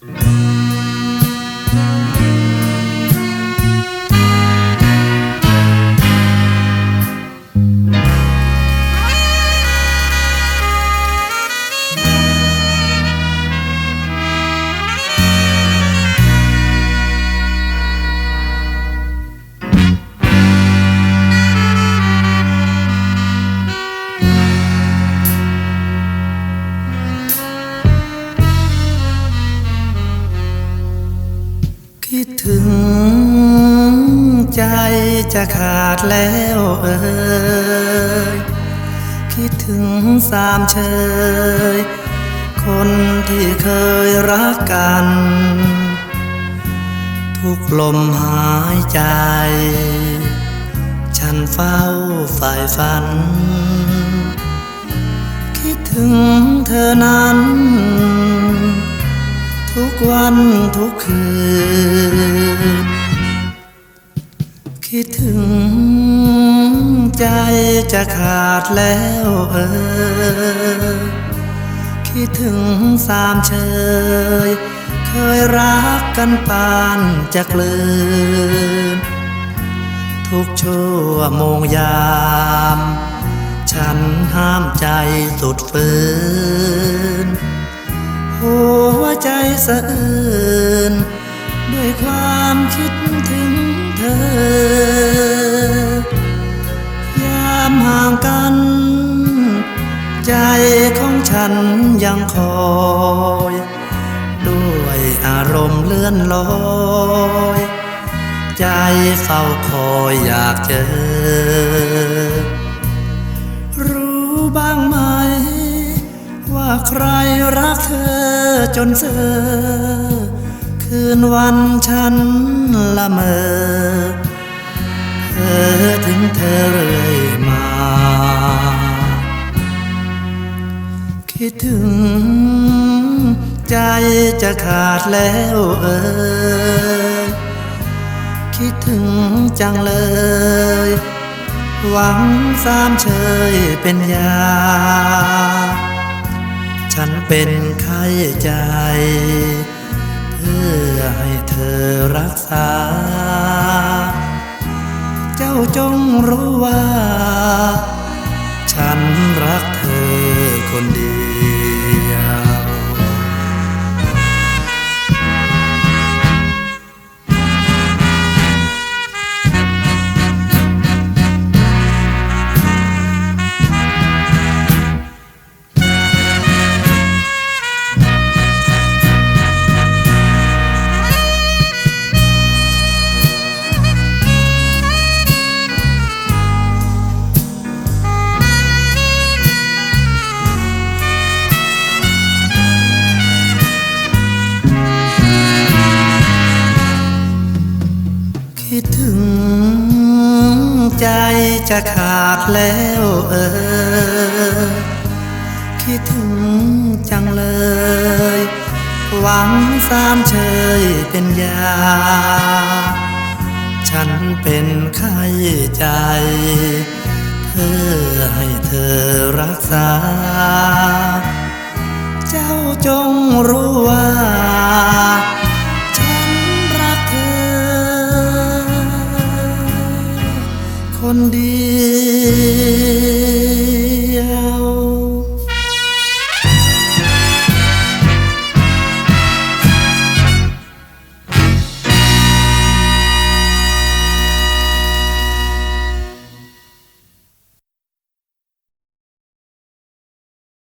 Mm-hmm. คิดถึงใจจะขาดแล้วเอ่ยคิดถึงสามเชย คนที่เคยรักกัน ทุกลมหายใจ ฉันเฝ้าฝ่ายฝัน คิดถึงเธอนั้น ทุกวันทุกคืน คิดถึงใจจะขาดแล้วเออ คิดถึงสามเชย เคยรักกันปานจะกลืน ทุกชั่วโมงยาม ฉันห้ามใจสุดฝืน หัวใจสะอื้นด้วยความคิดถึง ฉันยังคอย ด้วยอารมณ์เลื่อนลอยใจเฝ้าคอยอยากเจอ รู้บ้างไหม ว่าใครรักเธอจนเซอคืนวันฉันละเมอเธอถึงเธอเรื่อย คิดถึง ใจจะขาดแล้วเอ่ยคิดถึงจังเลย หวังสามเชยเป็นยา ฉันเป็นไข้ใจ เพื่อให้เธอรักษา เจ้าจงรู้ว่า คิดถึงใจจะขาดแล้วเออ คิดถึงจังเลย หวังสามเชยเป็นยา ฉันเป็นไข้ใจ เพื่อให้เธอรักษา เจ้าจงรู้ว่า คนดี